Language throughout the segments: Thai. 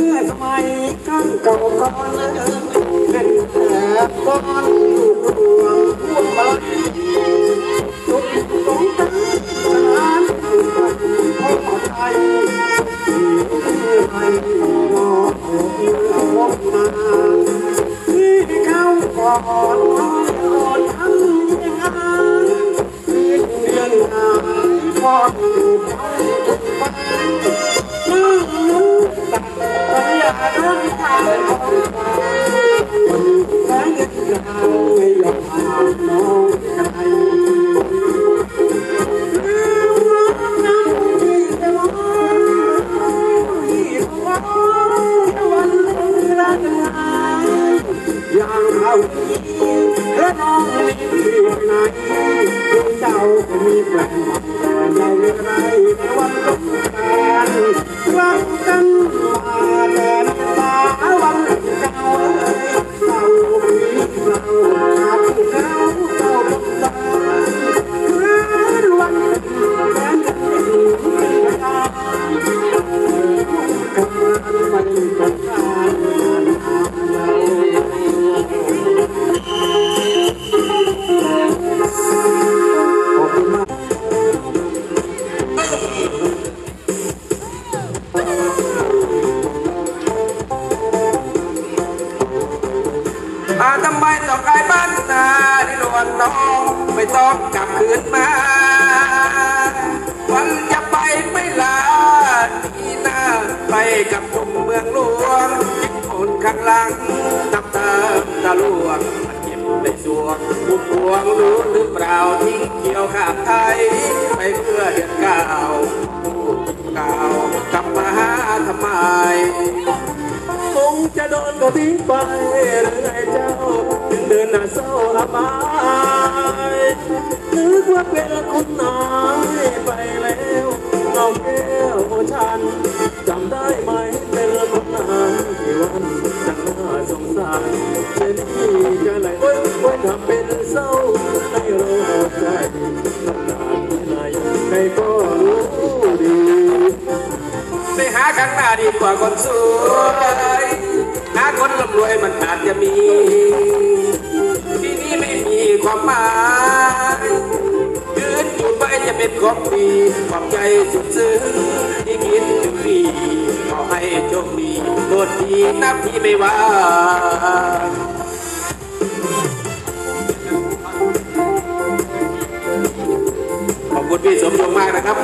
เมื่อสมัยครั้งเก่าก่อนเป็นแผลก้อนลูกหลวงพวงมาจุ เจ้าทำไมต้องกลายบ้านนาที่นวลน้องไม่ต้องกลับคืนมาวันจะไปไม่ลาทีหน้าไปกับชมเมืองหลวงยิ้มคนข้างหลังตับเติมตะลวงมันเก็บในสวงบุกพวงรู้หรือเปล่าทิ้งเกี่ยวข้ามไทยไปเพื่อเดือนเก้าเก้ากลับมาหาทำไม งจะโดนก็ทิ้งไปหรือไอ้เจ้าจึงเดินหน้าเศร้าอาบายนึกว่าเป็นคนนายไปแล้วเอาแก้วฉันจำได้ไหมเป็นคนนายที่วันจังน่าสงสารเช่นที่จะไหลโอ้ยโอ้ยทำเป็นเศร้าให้เราอาใจทำงาที่ไหนใครก็รู้ดีไปหาข้างหน้าดีกว่าคนสวย คนร่ำรวยมันอาจจะมี ที่นี่ไม่มีความหมายยืนอยู่ไปจะเป็นของดีความใจสุดซึ้งที่คิดถึงพี่ขอให้โชคดีโทษทีนะพี่ไม่ว่าขอบคุณพี่สมยงมากนะครับ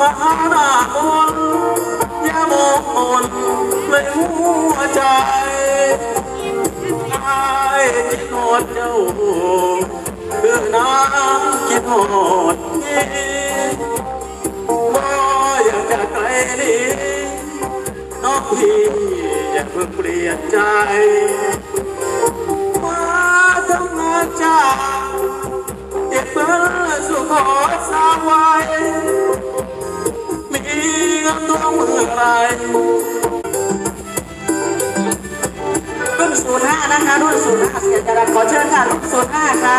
มาหาน้ามนอย่ามองมนเลยหัวใจไอ้คิดหอดเจ้าเคืองน้ำคิดหอดนี่บ่อยากจะไกลนี้น้องพี่อย่าเพิ่งเปลี่ยนใจมาทำงานจ้าเก็บเบอร์สุขอสาวไว้ รุ่นศูนย์ห้านะคะ รุ่นศูนย์ห้าเสียงจะรันขอเชิญค่ะ รุ่นศูนย์ห้าค่ะ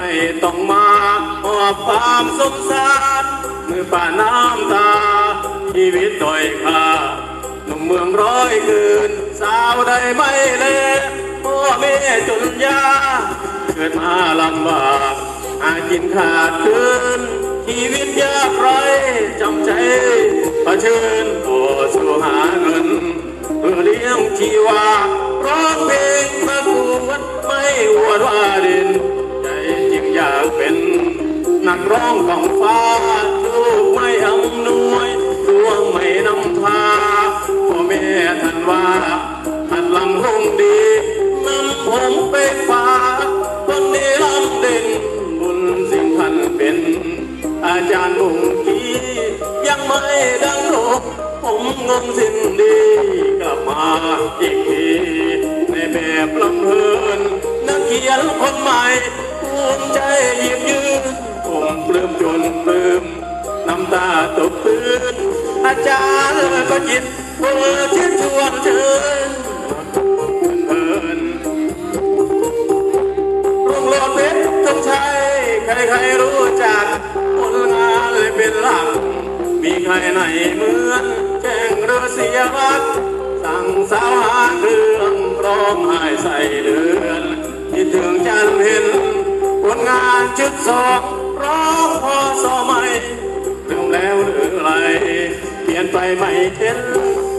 ไม่ต้องมาหอบความสงสารมือป่าน้ำตา ชีวิตด้อยค่าหนุ่มเมืองร้อยคืน สาวได้ไม่เล่พ่อแม่จนยา เกิดมาลำบากหากินขาดคืนชีวิตยากไรจำใจเผชิญต่อสู้หาเงินเพื่อเลี้ยงชีวา ร้องของฟ้าลูกไม่อำนวยดวงไม่นำพาพ่อแม่ท่านว่าท่านลำคงดีนำผมไปฝากคนนี้ลำเด่นบุญสิ่งท่านเป็น อาจารย์มุงกียังไม่ดังโลกผมงงสิ้นดีกลับมาอีกทีในแบบลำเพลินนักเขียนคนใหม่ภูมิใจหยิบยื ปลื้มจนปลื้มน้ำตาตกพื้นอาจารย์ก็จิตเพื่อชิดชวนเชิญเพลินรุ่งโรจน์เพชรธงชัยใครๆรู้จักผลงานเลยเป็นหลัก มีใครไหนเหมือนแข่งเรือเสียรักสั่งสาวหาเครื่องร้องไห้ใส่เดือนคิดถึงจันเห็นผลงานชุดสอง ร้องพอสอใหม่ลืมแล้วหรือไรเปลี่ยนไปไม่เห็น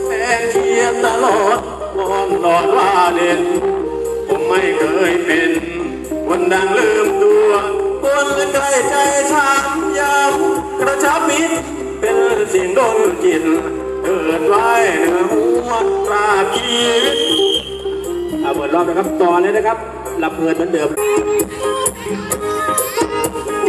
แฟนเชียร์ตลอดวอนหลอดว่าเด่นผมไม่เคยเป็นคนดังลืมตัวคนใกล้ใจช้ำยำกระชับมิตรเป็นสิ่งโดนจิตเกิดไว้เหนือหัวตราชีวิตเอาเปิดรอบนะครับต่อเลยนะครับลำเพลินเหมือนเดิม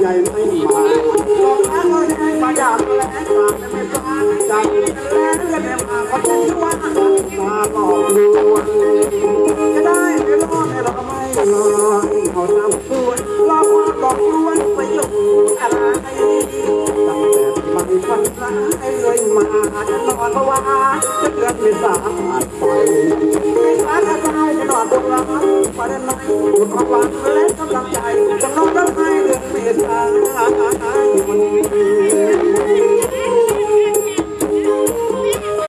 ใหญ่ไม่มาลองล้างเอาใจมาอยากแล้วมาไม่ปลาใจแล้วเรียนมาขาเป็นชวนตาหลอกลวงจะได้ไม่รอดไม่รอไม่รอดเขาทำส่วนรอความบอกลวนไปอยู่อะไรตั้งแต่มันฝันร้ายเลยมาจะนอนเพราะว่าจะเกิดไม่สาดไปไม่สาดจะได้จะนอนบนร้านประเด็นไหนบุญความหวังและกำลังใจจะนอนรับ Música